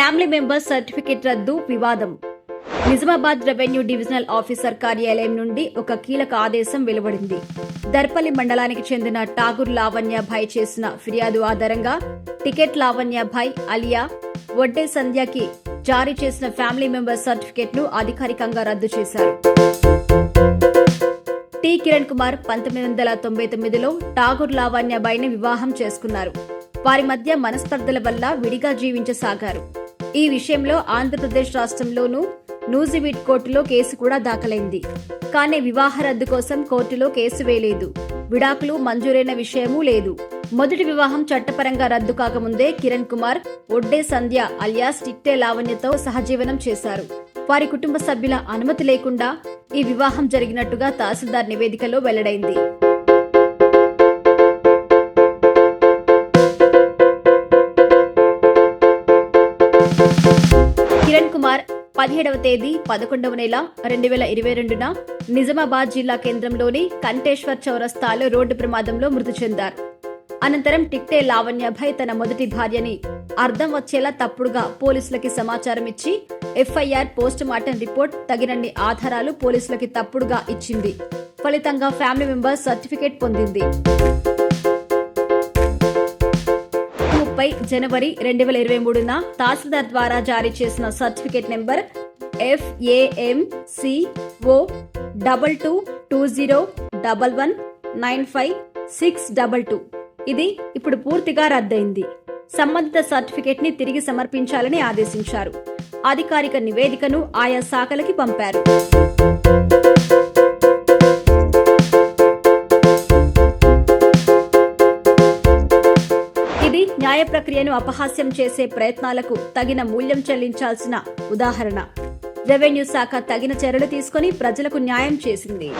Family member certificate రద్దు వివాదం. Nizamabad revenue divisional officer కార్యాలయం నుండి ఒక కీలక ఆదేశం వెలువడింది. దర్పల్లి మండలానికి చెందిన ఠాగూర్ లావణ్య భాయ్ చేసిన ఫిర్యాదు ఆధారంగా టికెట్ లావణ్య భాయ్ అలియా వడ్డే సంధ్యకి జారీ చేసిన ఫ్యామిలీ మెంబర్ సర్టిఫికెట్ను అధికారికంగా రద్దు చేశారు. టి కిరణ్ కుమార్ పంతొమ్మిది వందల తొంభై తొమ్మిదిలో ఠాగూర్ లావణ్యబాయిని వివాహం చేసుకున్నారు. వారి మధ్య మనస్పర్ధల వల్ల విడిగా జీవించసాగారు. ఈ విషయంలో ఆంధ్రప్రదేశ్ రాష్ట్రంలోనూ నూజివీడ్ కోర్టులో కేసు కూడా దాఖలైంది. కానీ వివాహ రద్దు కోసం కోర్టులో కేసు వేయలేదు. విడాకులు మంజూరైన విషయమూ లేదు. మొదటి వివాహం చట్టపరంగా రద్దు కాకముందే కిరణ్ కుమార్ ఒడ్డే సంధ్య అలియాస్ టిక్టే లావణ్యతో సహజీవనం చేశారు. వారి కుటుంబ సభ్యుల అనుమతి లేకుండా ఈ వివాహం జరిగినట్టుగా తహసీల్దార్ నివేదికలో వెల్లడైంది. కుమార్ పదిహేడవ తేదీ పదకొండవ నెల రెండు వేల ఇరవై రెండున నిజామాబాద్ జిల్లా కేంద్రంలోని కంటేశ్వర్ చౌరస్తాలో రోడ్డు ప్రమాదంలో మృతి చెందారు. అనంతరం టిక్టే లావణ్యభాయ్ తన మొదటి భార్యని అర్థం వచ్చేలా తప్పుడుగా పోలీసులకి సమాచారం ఇచ్చి ఎఫ్ఐఆర్ పోస్ట్ మార్టం రిపోర్ట్ తగినన్ని ఆధారాలు పోలీసులకి తప్పుడుగా ఇచ్చింది. ఫలితంగా ఫ్యామిలీ మెంబర్ సర్టిఫికేట్ పొందింది. ముప్పై జనవరి రెండు వేల ఇరవై మూడున తహసీల్దార్ ద్వారా జారీ చేసిన certificate number F A M C O double two two zero double one nine five six double two ఇది ఇప్పుడు పూర్తిగా రద్దయింది. సంబంధిత సర్టిఫికేట్ని తిరిగి సమర్పించాలని ఆదేశించారు. అధికారిక నివేదికను ఆయా శాఖలకి పంపారు. న్యాయ ప్రక్రియను అపహాస్యం చేసే ప్రయత్నాలకు తగిన మూల్యం చెల్లించాల్సిన ఉదాహరణ. రెవెన్యూ శాఖ తగిన చర్యలు తీసుకొని ప్రజలకు న్యాయం చేసింది.